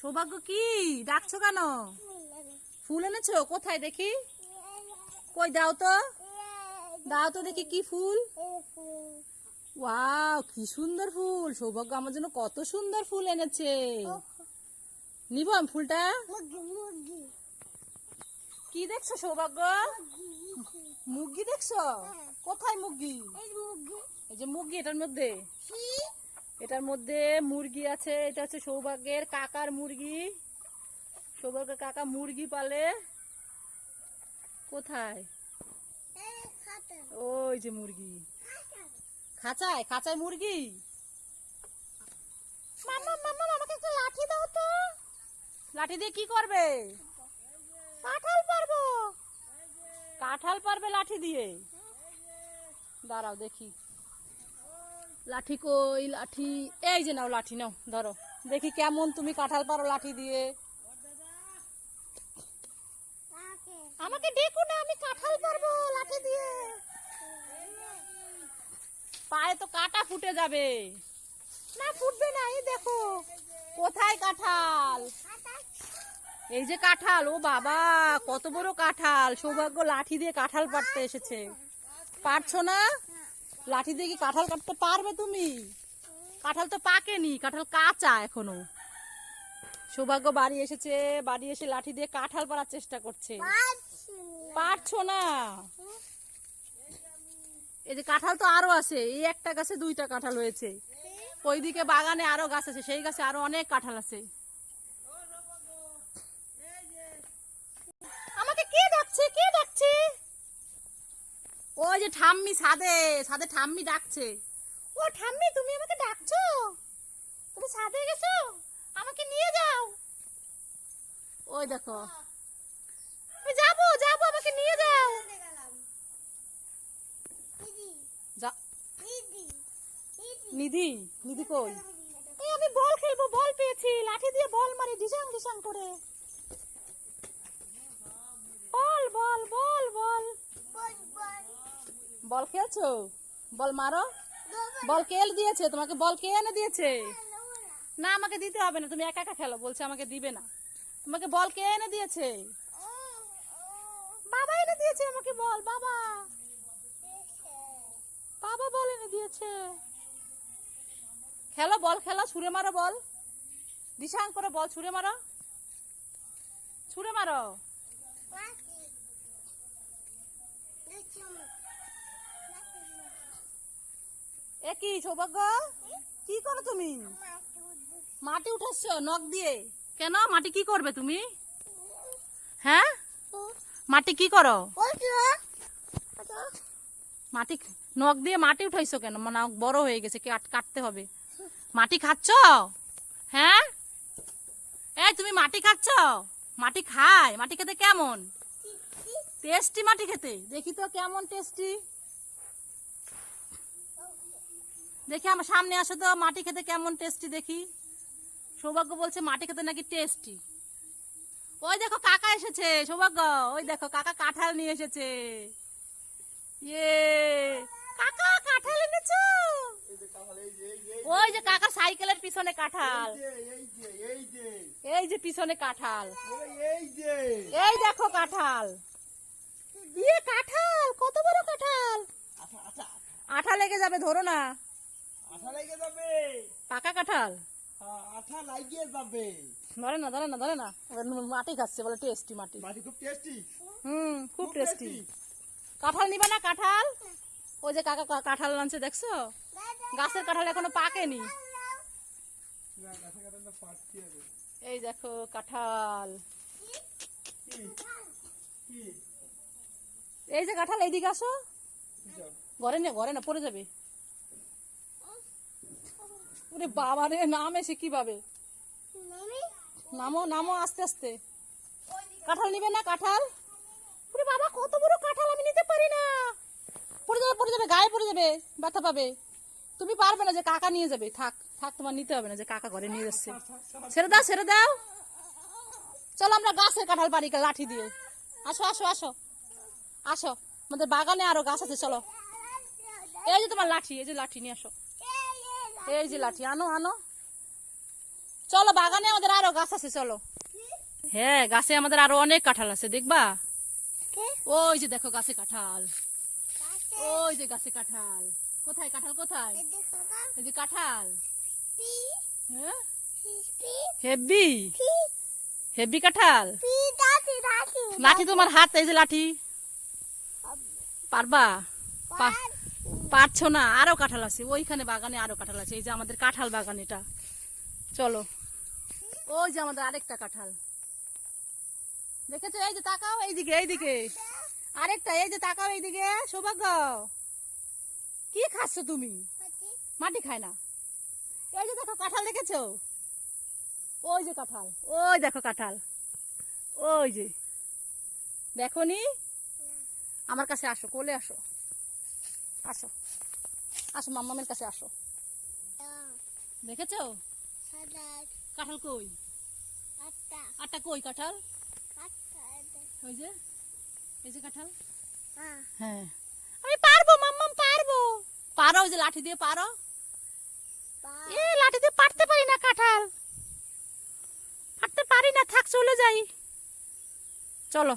সৌভাগ্য কি? ডাকছো কেন? ফুল এনেছো? কোথায় দেখি? কই, দাও তো। দাও তো দেখি কি ফুল। ওয়াও, কি সুন্দর ফুল। সৌভাগ্য আমার জন্য কত সুন্দর ফুল এনেছে। নিব আমি ফুলটা? কি দেখছ সৌভাগ্য? মুরগি দেখছ? কোথায় মুরগি এই যে মুরগি এটার মধ্যে। এটার মধ্যে মুরগি আছে, এটা হচ্ছে সৌভাগ্যের কাকার মুরগি। সৌভাগ্যের কাকা মুরগি পালে। কোথায়? ওই যে মুরগি। খাঁচায় খাঁচায় মুরগি? লাঠি দাও তো। লাঠি দিয়ে কি করবে? কাঁঠাল পারব। কাঁঠাল পারবে লাঠি দিয়ে? দাঁড়াও দেখি। লাঠি কই, লাঠি। এই যে নাও লাঠি, নাও, ধরো। দেখি কেমন তুমি কাঁঠাল পারো লাঠি দিয়ে। আমাকে না, আমি কাঁঠাল পারব লাঠি দিয়ে। পায়ে তো কাটা ফুটে যাবে। না, ফুটবে না, এই দেখো। কোথায় কাঁঠাল? এই যে কাঁঠাল, ও বাবা, কত বড় কাঁঠাল। সৌভাগ্য লাঠি দিয়ে কাঁঠাল পাড়তে এসেছে। পারছ না? লাঠি দিয়ে কি কাঁঠাল কাটতে পারবে তুমি? কাঁঠাল তো পাকেনি, কাঁঠাল কাঁচা এখনও। সৌভাগ্য বাড়ি এসেছে, বাড়ি এসে লাঠি দিয়ে কাঁঠাল পাড়ার চেষ্টা করছে। পারছ না? এই যে কাঁঠাল তো আরও আছে, এই একটা গাছে দুইটা কাঁঠাল হয়েছে। ওইদিকে বাগানে আরও গাছ আছে, সেই গাছে আরও অনেক কাঁঠাল আছে আমাকে কে ডাকছে কে ডাকছে ওই যে ঠাম্মি ছাদে ছাদে ঠাম্মি ডাকছে। ও ঠাম্মি তুমি আমাকে ডাকছো? তুমি ছাদে গেছো? আমাকে নিয়ে যাও। ওই দেখো। ওই যাব যাব আমাকে নিয়ে যাও। যা। নিধি নিধি কই? এই আমি বল খেলব বল পেয়েছি। লাঠি দিয়ে বল মারি ডিসাং ডিসাং করে। বল বল বল বল। বল খেলছো বল মারো। বল কে দিয়েছে? তোমাকে বল কে এনে দিয়েছে? না, আমাকে দিতে হবে না। তুমি একা একা খেলো, বলছে আমাকে দিবে না। তোমাকে বল কে এনে দিয়েছে? বাবা এনে দিয়েছে আমাকে বল, বাবা। বাবা বল এনে দিয়েছে। খেলো, বল খেলো, ছুঁড়ে মারো বল। দিশাং, করে বল, ছুঁড়ে মারো। ছুঁড়ে মারো। এ কি, সৌভাগ্য? কি করো তুমি? মাটি উঠাচ্ছ, নখ দিয়ে। কেন? মাটি কি করবে তুমি? হ্যাঁ? মাটি কি করো? মাটি নখ দিয়ে মাটি উঠাইছো কেন? মানে বড় হয়ে গেছে কাটতে হবে। মাটি খাচ্ছ? হ্যাঁ? এই, তুমি মাটি খাচ্ছ? মাটি খায়। মাটি খেতে কেমন? টেস্টি মাটি খেতে। দেখি তো কেমন টেস্টি। দেখি আমার সামনে আসো তো মাটি খেতে কেমন টেস্টি দেখি। সৌভাগ্য বলছে মাটি খেতে নাকি টেস্টি ওই দেখো কাকা এসেছে, সৌভাগ্য। ওই দেখো কাকা কাঁঠাল নিয়ে এসেছে। ইয়ে কাকা কাঁঠাল এনেছো? ওই যে কাকা সাইকেলের পিছনে কাঁঠাল। এই যে পিছনে কাঁঠাল। এই দেখো কাঁঠাল। ইয়ে কাঁঠাল, কত বড় কাঁঠাল। আঠা লেগে যাবে, ধরো না। পাকা কাঁঠাল? আঠা লাগিয়ে যাবে। ধরে না ধরে না ধরে না। মাটি খাচ্ছে বলে টেস্টি মাটি। মাটি খুব টেস্টি হুম খুব টেস্টি কাঁঠাল নিবা না কাঁঠাল? ওই যে কাকা কাঁঠাল আনছে দেখছ? গাছের কাঁঠাল এখনও পাকেনি। এই দেখো কাঁঠাল। এই যে কাঁঠাল এইদিকে আসো। ঘরে না ঘরে না পড়ে যাবে। ওরে বাবা রে নাম এসে কীভাবে? নামো? নামো আস্তে আস্তে। কাঁঠাল নিবে না কাঁঠাল? ওরে বাবা কত বড় কাঁঠাল আমি নিতে পারি না। পড়ে যাবে পড়ে যাবে গায়ে পড়ে যাবে ব্যথা পাবে। তুমি পারবে না যে কাকা নিয়ে যাবে। থাক থাক তোমার নিতে হবে না যে কাকা ঘরে নিয়ে যাচ্ছে। ছেড়ে দাও ছেড়ে দাও। চলো আমরা গাছের কাঁঠাল পারি লাঠি দিয়ে। আসো আসো আসো। আসো আমাদের বাগানে আরও গাছ আছে চলো। এই যে তোমার লাঠি এই যে লাঠি নিয়ে আসো। এই যে লাঠি আনো আনো। চলো বাগানে আমাদের আরও গাছ আছে চলো। হ্যাঁ গাছে আমাদের আরও অনেক কাঁঠাল আছে দেখবা? ওই যে দেখো গাছে কাঁঠাল। ওই যে গাছে কাঁঠাল। কোথায় কাঁঠাল কোথায়? এই যে কাঁঠাল। হ্যাঁ? হেভি হেভি কাঁঠাল? লাঠি তোমার হাত এই যে লাঠি। পারবা? পারছ না, আরও কাঁঠাল আছে, ওইখানে বাগানে আরও কাঁঠাল আছে, এই যে আমাদের কাঁঠাল বাগান এটা। চলো। ওই যে আমাদের আরেকটা কাঁঠাল। দেখেছ? এই যে তাকাও এইদিকে এইদিকে। আরেকটা, এই যে তাকাও এইদিকে, সৌভাগ্য। কি খাচ্ছ তুমি? মাটি খায় না। এই যে দেখো কাঁঠাল দেখেছ? ওই যে কাঁঠাল, ওই দেখো কাঁঠাল। ওই যে। দেখো নি আমার কাছে আসো, কোলে আসো। আসো। আসো মাম্মামের কাছে আসো। দেখেছ? কাঁঠাল কই? আটটা কই কাঁঠাল? ওই যে এই যে কাঁঠাল। হ্যাঁ। আমি পারব মাম্মাম পারব। পারো ওই যে লাঠি দিয়ে পারো। এ লাঠি দিয়ে পারতে পারি না কাঁঠাল। পারতে পারি না থাক চলে যাই। চলো।